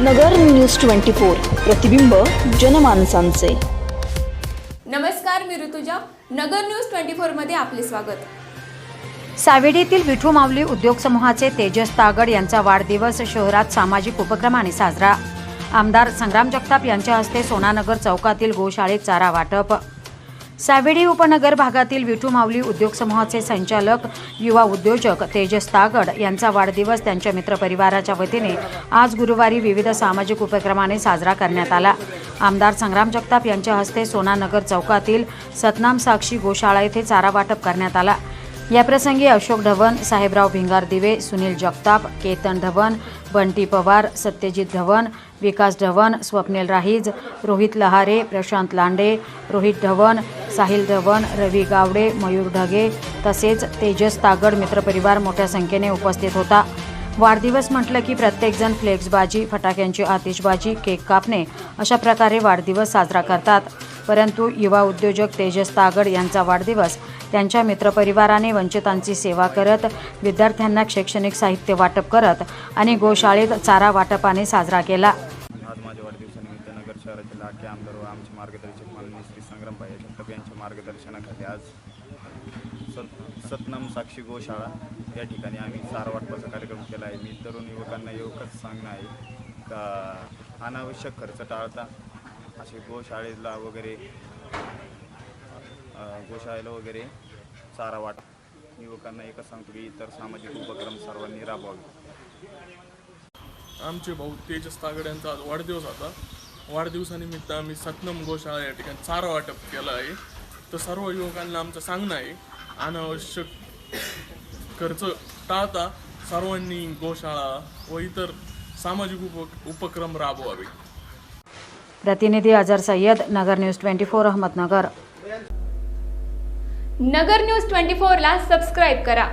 नगर news twenty four प्रतिबिंब जनमानसांचे. नमस्कार मी ऋतुजा. नगर न्यूज ट्वेंटी फोरमध्ये आपले स्वागत. सावेडीतील विठू माऊली उद्योग समूहाचे तेजस तागड यांचा वाढदिवस शहरात सामाजिक उपक्रमाने साजरा. आमदार संग्राम जगताप यांच्या हस्ते सोनानगर चौकातील गोशाळेत चारा वाटप. सावेडी उपनगर भागातील विठू माऊली उद्योग समूहाचे संचालक युवा उद्योजक तेजस तागड यांचा वाढदिवस त्यांच्या मित्रपरिवाराच्या वतीने आज गुरुवारी विविध सामाजिक उपक्रमाने साजरा करण्यात आला. आमदार संग्राम जगताप यांच्या हस्ते सोनानगर चौकातील सतनाम साक्षी गोशाळा येथे चारा वाटप करण्यात आला. याप्रसंगी अशोक ढवण साहेबराव भिंगार दिवे सुनील जगताप केतन ढवण बंटी पवार सत्यजित ढवण विकास ढवण स्वप्नील राहीज रोहित लहारे प्रशांत लांडे रोहित ढवण साहिल धवन रवी गावडे मयूर ढगे तसेच तेजस तागड मित्रपरिवार मोठ्या संख्येने उपस्थित होता. वाढदिवस म्हटलं की प्रत्येकजण फ्लेक्सबाजी फटाक्यांची आतिषबाजी केक कापणे अशा प्रकारे वाढदिवस साजरा करतात. परंतु युवा उद्योजक तेजस तागड यांचा वाढदिवस त्यांच्या मित्रपरिवाराने वंचितांची सेवा करत विद्यार्थ्यांना शैक्षणिक साहित्य वाटप करत आणि गोशाळेत चारा वाटपाने साजरा केला. आज शहराचे लाडके आमदार व आमचे मार्गदर्शक माननीय श्री संग्रामभाई जगताप यांच्या मार्गदर्शनाखाली आज सत सतनाम साक्षी गोशाळा या ठिकाणी आम्ही चारा वाटपाचा कार्यक्रम केला आहे. मी तरुण युवकांना एवढंच सांगणं आहे का अनावश्यक खर्च टाळता असे गोशाळेला वगैरे गोशाळेला वगैरे चारा वाट युवकांना एकच सांगतो की इतर सामाजिक उपक्रम सर्वांनी राबवावे. आमचे भाऊ तेजस तागड यांचा आज वाढदिवस होता. वाढदिवसानिमित्त आम्ही सतनम गोशाळा या ठिकाणी चारा वाटप केलं आहे. तर सर्व युवकांना आमचं सांगणं आहे अनावश्यक खर्च टाळता सर्वांनी गोशाळा व इतर सामाजिक उप उपक्रम राबवावे. प्रतिनिधी Azhar Sayyad Nagar news twenty four Ahmednagar. Nagar news twenty फोरला सबस्क्राईब करा.